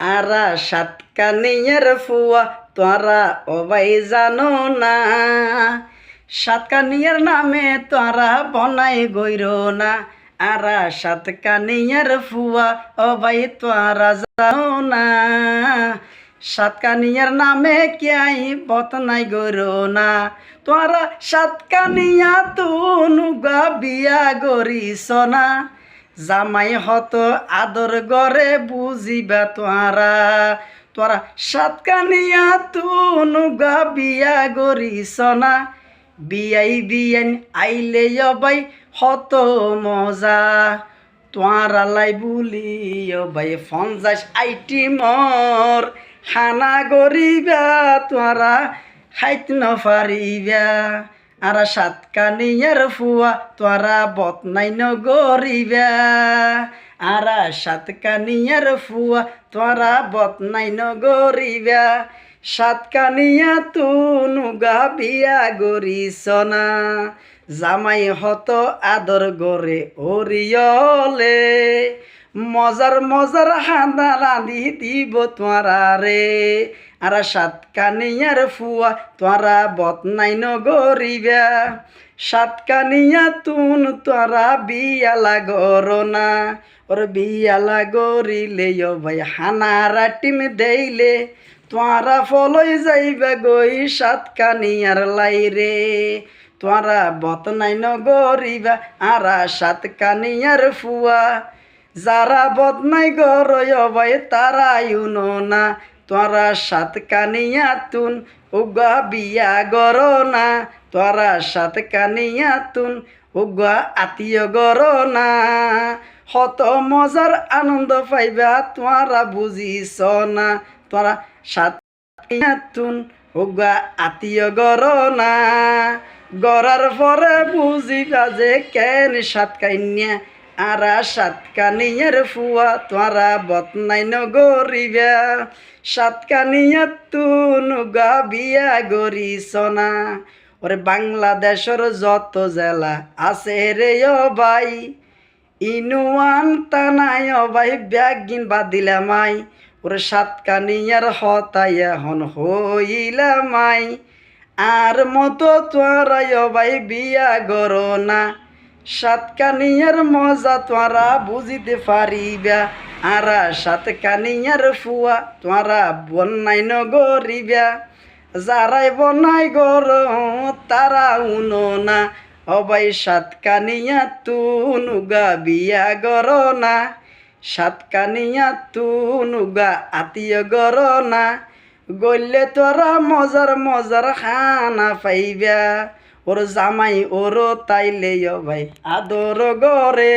আরা সাতকানিয়ার ফুয়া তোরা অবাই জানো না। সাতকানিয়ার নামে তোরা বনাই গইর না। আরা সাতকানিয়ার ফুয়া অবাই তোরা জানো না। সাতকানিয়ার নামে কিয়াই বতনাই গইর না। তোরা সাতকানিয়া তুনুগা বিয়া গরিস না। জামাই হত আদর গরে বুঝিবা তোরা তোরা সাতকানিয়া তুনুগা বিয়া গরিস না। বিয়াই বিয়ান আইলে অবাই হত মজা। তোরা লাই বুলি অবাই ফঞ্জাস আইটি মর। হানা গরিবা তোরা হাইত নফারিবা আর সাতকানিয়ার ফুয়া তোরা বতনাই নগরিবা আর সাতকানিয়ার ফুয়া তোরা বতনাই নগরিবা সাতকানিয়া তুনুগা বিয়া গরিসনা জামাই হত আদর গরে ওরিয়লে মজার মজার হাঁদা রাঁধি দিব তোরা রে। আর সাতকানিয়ার ফুয়া তোরা বতনাই নগরিবা সাতকানিয়া তুন তোরা বিয়ালা গরনা। ওর বিয়ালা গরিলে ভাই হানারা টিম দেইলে। তোরা ফলই যাইবা গই সাত সাতকানিয়ার লাইরে। তোরা বতনাই নগরিবা আরা সাতকানিয়ার ফুয়া। যারা বদনাই গরয় তারা ইউনো না। তোরা সাত কানিয়া তুন উগা বিয়া গর না। তোরা সাত কানিয়া তুন উগা আত্মীয় গর না। হত মজার আনন্দ পাইবা, তোরা বুঝিস না। তোরা সাত কানিয়া তুন উগা আত্মীয় গর না। গড়ার পরে বুঝিবা যে কেন সাত কাইনিয়া আরা সাতকানিয়ার ফুয়া তোরা বতনাই নগরিবা সাতকানিয়া তুনুগা বিয়া গরিসনা ওরে বাংলাদেশের যত জেলা আছে রে ভাই। ইনুয়ান তানাই ও ভাই, ব্যাগিন বাদিলামাই ওরে সাতকানিয়ার হতাইয়া হন হইলা মাই। আর মতো তোরা ও ভাই বিয়া গরো না। সাতকানিয়ার মজা তোরা বুঝিতে পারিবা। আরা সাতকানিয়ার ফুয়া তোরা বন্যাই নগরিবা। যারাই বনাই গর তারা উনো না। অবাই সাতকানিয়া তুনুগা বিয়া গর না সাতকানিয়া তুনুগা আত্মীয় গর না গল্লে তোরা মজার মজার খানা পাইবা। ওর জামাই ওর তাইলে ভাই আদর গরে